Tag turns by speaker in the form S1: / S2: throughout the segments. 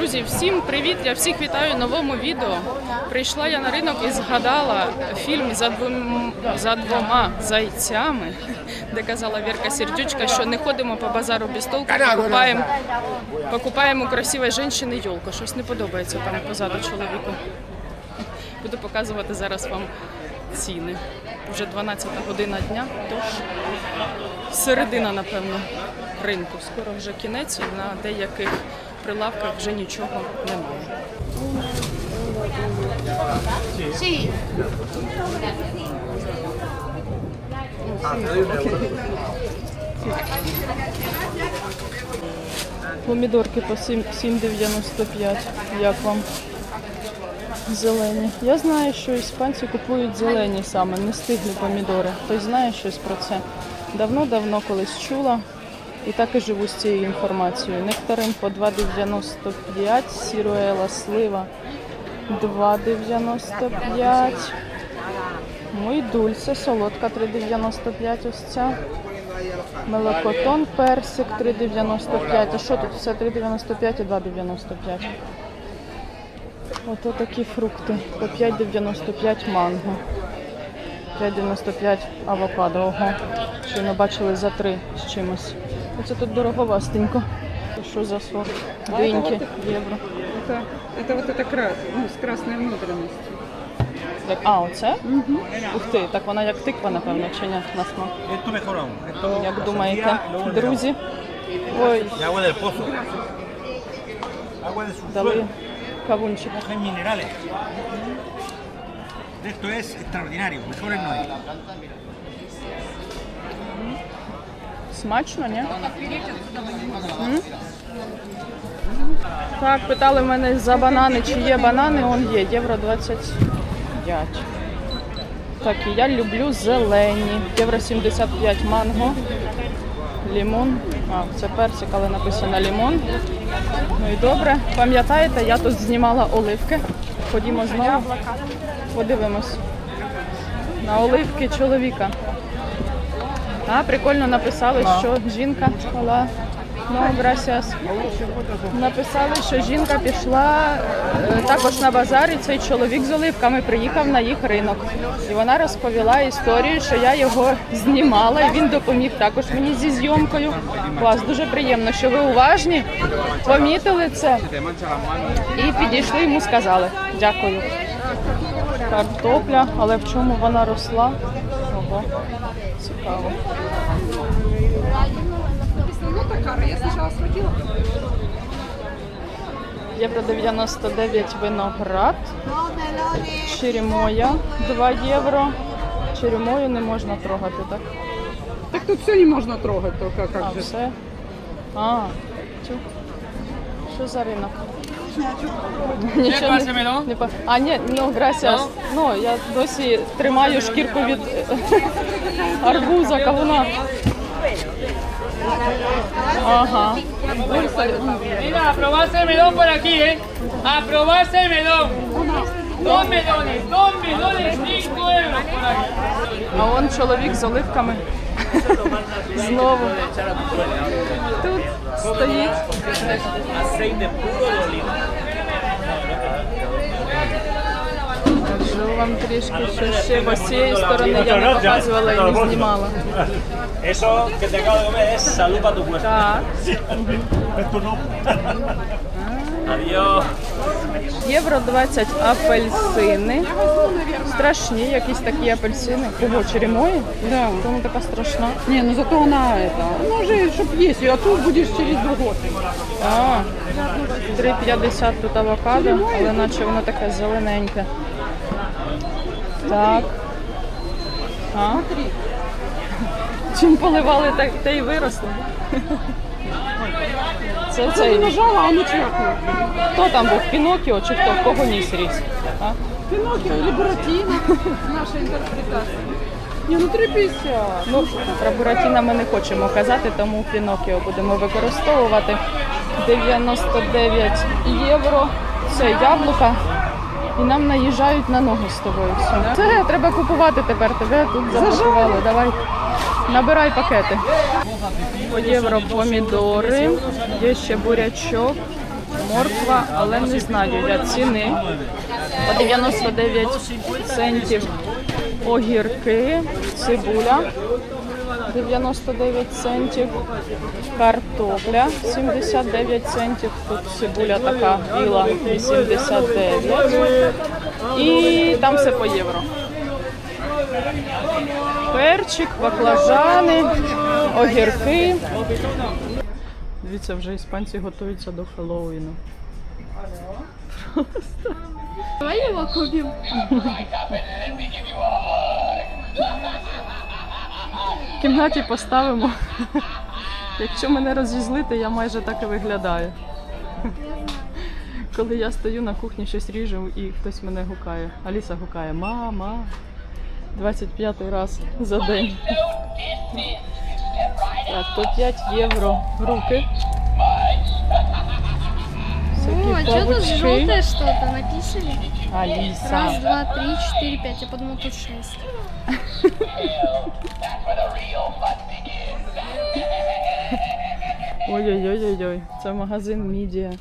S1: Друзі, всім привіт! Я всіх вітаю в новому відео. Прийшла я на ринок і згадала фільм за двом за двома зайцями, де казала Вірка Сердючка, що не ходимо по базару без толку, покупаємо, покупаємо у красивої жінки йолку. Щось не подобається там позаду чоловіку. Буду показувати зараз вам ціни. Вже 12 година дня, тож середина, напевно, ринку. Скоро вже кінець і на деяких прилавках вже нічого немає. Помідорки по 7,95. Як вам? Зелені. Я знаю, що іспанці купують зелені саме, не стиглі помідори. Хтось знає щось про це. Давно-давно колись чула. І так і живу з цією інформацією. Нектарин по 2,95, сіруела слива 2,95. Мой дульце, солодка 3,95 ось ця. Мелокотон, персик 3,95. А що тут? Все 3,95 і 2,95. Ото такі фрукти. По 5,95 манго. 5,95 авокадо. Ого. Щойно бачили за 3 з чимось. Оце тут дороговастенько. Це Що за сорт? Диньки, євро.
S2: Это, это вот это крас, ну, с красной внутренностью.
S1: Так, а, оце? Ух ти, так вона як тиква, напевно, чи ні? На смак.
S3: Esto mejor aún. Esto
S1: Як
S3: la
S1: думаєте,
S3: sandía, luego el de
S1: друзі? Ой,
S3: agua. Y agua del pozo. Agua de
S1: дали
S3: subsuelo.
S1: кавунчик.
S3: Cogen minerales. Esto es extraordinario. Mejores no hay.
S1: Смачно, ні? Так, питали мене за банани, чи є банани, он є, євро 25. Так, і я люблю зелені. Євро 75 манго. Лімон. А, це персик, але написано лімон. Ну і добре. Пам'ятаєте, я тут знімала оливки. Ходімо знову. Подивимось. На оливки чоловіка. А, прикольно написали, що жінка Ола. Ну, gracias. Написали, що жінка пішла е, також на базар, і цей чоловік з оливками приїхав на їх ринок. І вона розповіла історію, що я його знімала, і він допоміг також мені зі зйомкою. Клас, дуже приємно, що ви уважні, помітили це і підійшли йому сказали. Дякую. Картопля, але в чому вона росла? Ого, цікаво.
S2: Ну, такая, я сначала схватила.
S1: Євро 99 виноград. Черемоя 2 євро. Черемою не можна трогати, так?
S2: Так тут все не можно трогать, только как
S1: А
S2: же.
S1: все. А, тю. Що за ринок? Нічого не, не по- А, ні, ну, gracias. Ну, я досі тримаю шкірку від е, арбуза, кавуна. Ага.
S4: Venga, a probarse el melón por aquí, ¿eh? A probarse el melón. Dos melones, dos melones, cinco euros por aquí.
S1: А он чоловік з оливками. Знову. Тут стоїть. Покажу вам трішки, що ще бо з цієї сторони я не показувала і не знімала.
S3: Eso que te acabo de comer es salud para tu cuerpo.
S1: Так,
S3: Esto no. Adiós.
S1: Євро 20 апельсини. Страшні якісь такі апельсини. Кого черемої?
S2: Да.
S1: Тому така страшна.
S2: Не, ну зато она это, ну же, чтоб есть ее, а тут будешь через другой.
S1: А, 3,50 тут авокадо, але наче воно таке зелененьке. Так. А? Чим поливали, так те й виросло. Це цей.
S2: нажала, а оно чахнуло.
S1: Хто там був? Пінокіо чи хто? В кого ніс ріс? А?
S2: Пиноккио или наша интерпретация. Не, ну 3,50.
S1: Ну, про Буратіна ми не хочемо казати, тому Пінокіо будемо використовувати. 99 євро. Це яблука. І нам наїжджають на ногу з тобою. Все. Це треба купувати тепер. Тебе тут заблокували. Давай. Набирай пакети. По євро помідори. Є ще бурячок. морква, але не знаю я ціни. По 99 центів огірки, цибуля 99 центів, картопля 79 центів, тут цибуля така біла 89 і там все по євро. Перчик, баклажани, огірки. Дивіться, вже іспанці готуються до Хеллоуіну.
S2: Давай его купим.
S1: В кімнаті поставимо. Якщо мене розізлити, я майже так і виглядаю. Коли я стою на кухні, щось ріжу і хтось мене гукає. Аліса гукає Мама. 25 раз за день. Так, по 5 євро в руки.
S5: О, а
S1: Всякі
S5: что тут
S1: павучки.
S5: желтое что-то написали?
S1: Аліса.
S5: Раз, два, три, четыре, пять. Я подумал, тут шесть.
S1: Ой-ой-ой-ой, це магазин Мідія.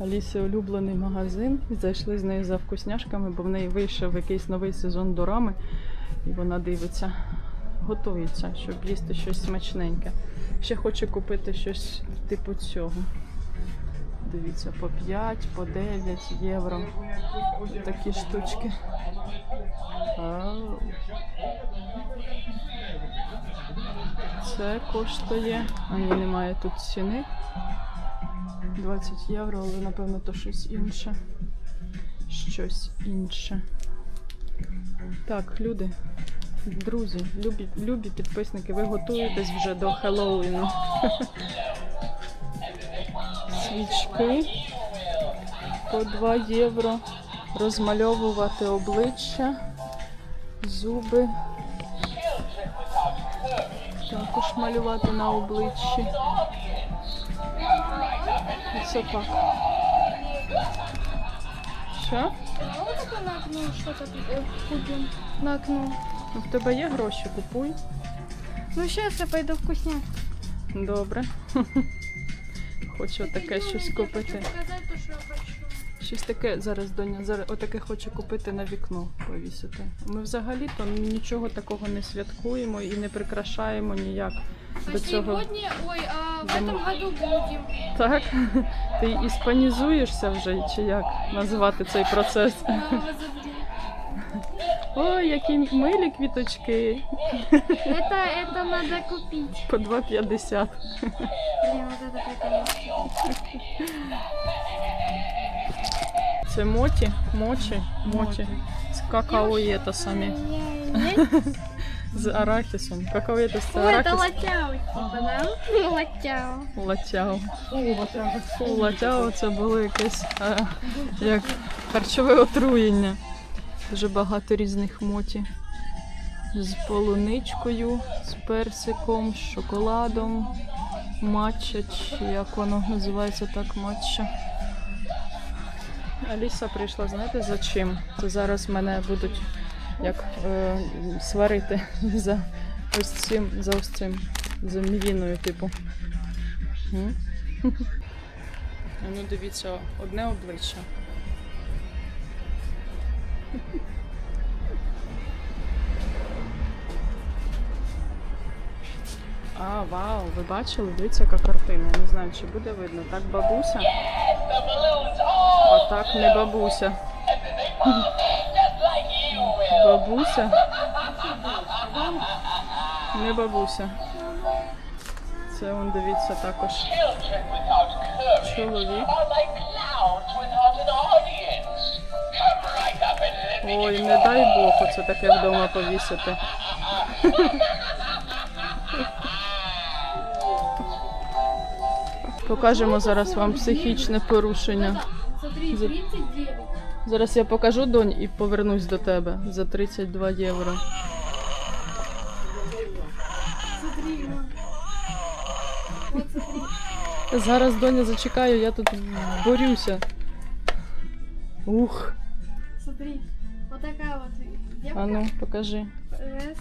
S1: Аліси улюблений магазин. Зайшли з нею за вкусняшками, бо в неї вийшов якийсь новий сезон дорами. І вона дивиться, готується, щоб їсти щось смачненьке. Ще хоче купити щось типу цього. Дивіться, по 5, по 9 євро. Такі штучки. Це коштує. А ні, немає тут ціни. 20 євро, але напевно то щось інше. Щось інше. Так, люди, друзі, любі, любі підписники, ви готуєтесь вже до Хеллоуіну. Свічки по 2 євро. Розмальовувати обличчя, зуби. Також малювати на обличчі. Це так. Що?
S5: А вот это на окно что-то э, купим. На окно.
S1: Ну, В тебе є гроші, купуй.
S5: Ну, сейчас я пойду вкусняк.
S1: Добре. Хочу таке щось купити. Щось таке зараз, доня, зараз отаке хочу купити на вікно повісити. Ми взагалі-то нічого такого не святкуємо і не прикрашаємо ніяк до цього.
S5: сегодня, ой, а в этом году будем.
S1: Так? Ти іспанізуєшся вже, чи як назвати цей процес?
S5: Мама забери.
S1: Ой, які милі квіточки.
S5: Это, это надо купить.
S1: По 2,50.
S5: Блин, вот это прикольно.
S1: Це моті, мочі, моті. З какаоєта самі. З арахісом. Какаоєта з
S5: Ой, это
S1: арахіс.
S5: латяо, типа, да? Латяо.
S1: Латяо. Латяо це було якесь а, як харчове отруєння. Дуже багато різних моті. З полуничкою, з персиком, з шоколадом, матча, чи як воно називається так, матча. Аліса прийшла, знаєте, за чим? Це зараз мене будуть як е, сварити за ось цим, за ось цим, за мівіною, типу. Ну дивіться, одне обличчя. А, вау, ви бачили? Дивіться, яка картина. Не знаю, чи буде видно. Так бабуся. А так не бабуся. Бабуся. Не бабуся. Це он дивіться також. Чоловік. Ой, не дай Бог, оце таке вдома повісити. Покажемо зараз вам психічне порушення.
S5: Смотри,
S1: За-
S5: 39.
S1: Зараз я покажу донь і повернусь до тебе за 32 євро. Зараз доня зачекаю, я тут борюся. Ух,
S5: Смотри. Вот такая вот девка.
S1: а ну покажи.
S5: Раз.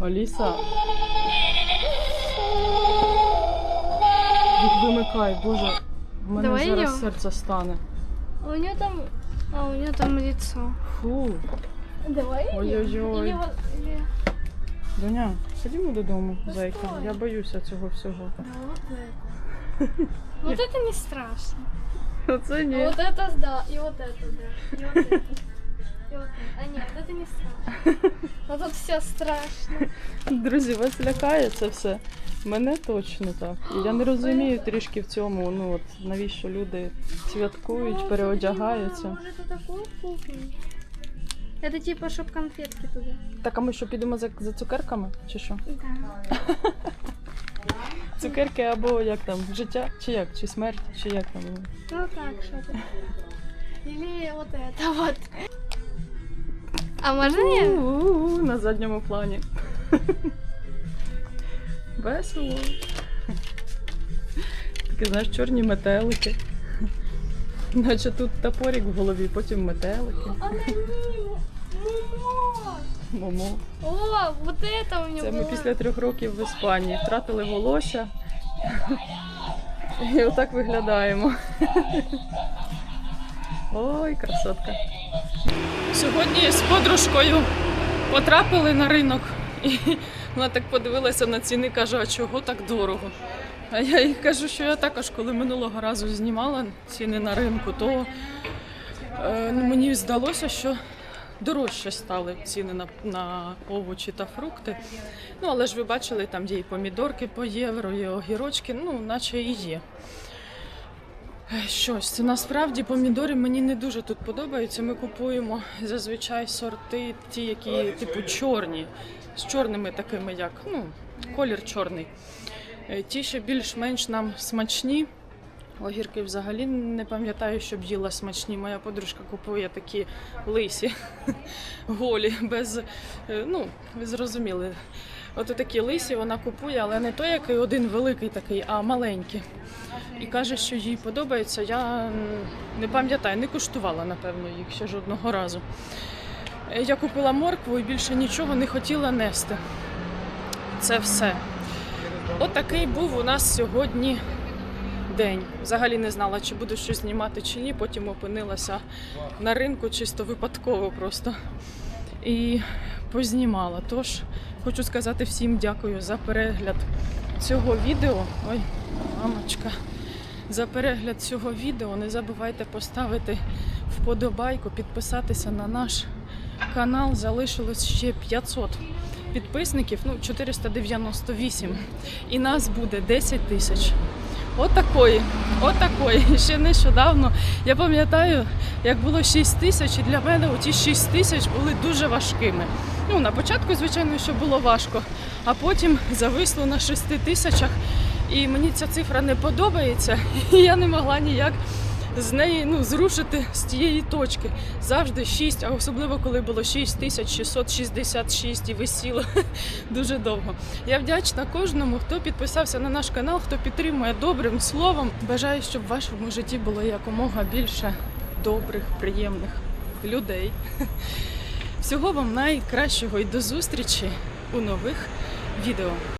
S1: Аліса. Вимикай, боже. В мене
S5: Давай
S1: зараз
S5: я.
S1: серце стане.
S5: А у нее там... А, у нее там лицо.
S1: Фу.
S5: Давай
S1: Ой-ой-ой.
S5: Или вот... Или...
S1: Доня, ходімо додому, зайка. Я боюся цього всього.
S5: Да, вот это. Вот это не страшно.
S1: Оце
S5: А Вот это да, и вот это да. И вот это. И вот это. А нет, это не страшно. Но тут все страшно.
S1: Друзі, вас лякає це все. Мене точно так. І я не розумію трішки в цьому, ну от навіщо люди святкують, переодягаються.
S5: Может это такую кухню? Это типа, чтоб конфетки туда.
S1: Так, а ми що підемо за, за цукерками? Чи що?
S5: Да.
S1: Цукерки або як там, життя, чи як, чи смерть, чи як там.
S5: Ну так, что-то. Или вот это вот. А можно я?
S1: У-у-у, На задньому плані. Весело. Такі, знаєш, чорні метелики. Наче тут топорик в голові, потім метелики.
S5: А на ним.
S1: Момо.
S5: О, вот это у него
S1: Це ми
S5: было.
S1: після трьох років в Іспанії втратили волосся. І отак виглядаємо. Ой, красотка. Сьогодні з подружкою потрапили на ринок. І вона так подивилася на ціни, каже, а чого так дорого? А я їй кажу, що я також, коли минулого разу знімала ціни на ринку, то е, ну, мені здалося, що дорожче стали ціни на, на овочі та фрукти. Ну, але ж ви бачили, там є і помідорки по євро, і огірочки, ну, наче і є. Щось, це насправді помідори мені не дуже тут подобаються. Ми купуємо зазвичай сорти, ті, які типу чорні, з чорними такими, як ну, колір чорний. Е, Ті, що більш-менш нам смачні. Огірки взагалі не пам'ятаю, щоб їла смачні. Моя подружка купує такі лисі, голі, без, е, ну, ви зрозуміли. От такі лисі вона купує, але не той, який один великий такий, а маленький. І каже, що їй подобається. Я не пам'ятаю, не куштувала, напевно, їх ще жодного разу. Е, Я купила моркву і більше нічого не хотіла нести. Це все. Отакий був у нас сьогодні день. Взагалі не знала, чи буду щось знімати чи ні. Потім опинилася на ринку чисто випадково просто. І познімала. Тож хочу сказати всім дякую за перегляд цього відео. Ой, мамочка. За перегляд цього відео не забувайте поставити вподобайку, підписатися на наш канал. Залишилось ще 500 підписників, ну 498. І нас буде 10 тисяч. Отакої, отакої. Ще нещодавно. Я пам'ятаю, як було 6 тисяч, і для мене оті 6 тисяч були дуже важкими. Ну, на початку, звичайно, що було важко, а потім зависло на 6 тисячах. І мені ця цифра не подобається, і я не могла ніяк з неї ну, зрушити з тієї точки. Завжди 6, а особливо коли було 6666 і висіло дуже довго. Я вдячна кожному, хто підписався на наш канал, хто підтримує добрим словом. Бажаю, щоб в вашому житті було якомога більше добрих, приємних людей. Всього вам найкращого і до зустрічі у нових відео.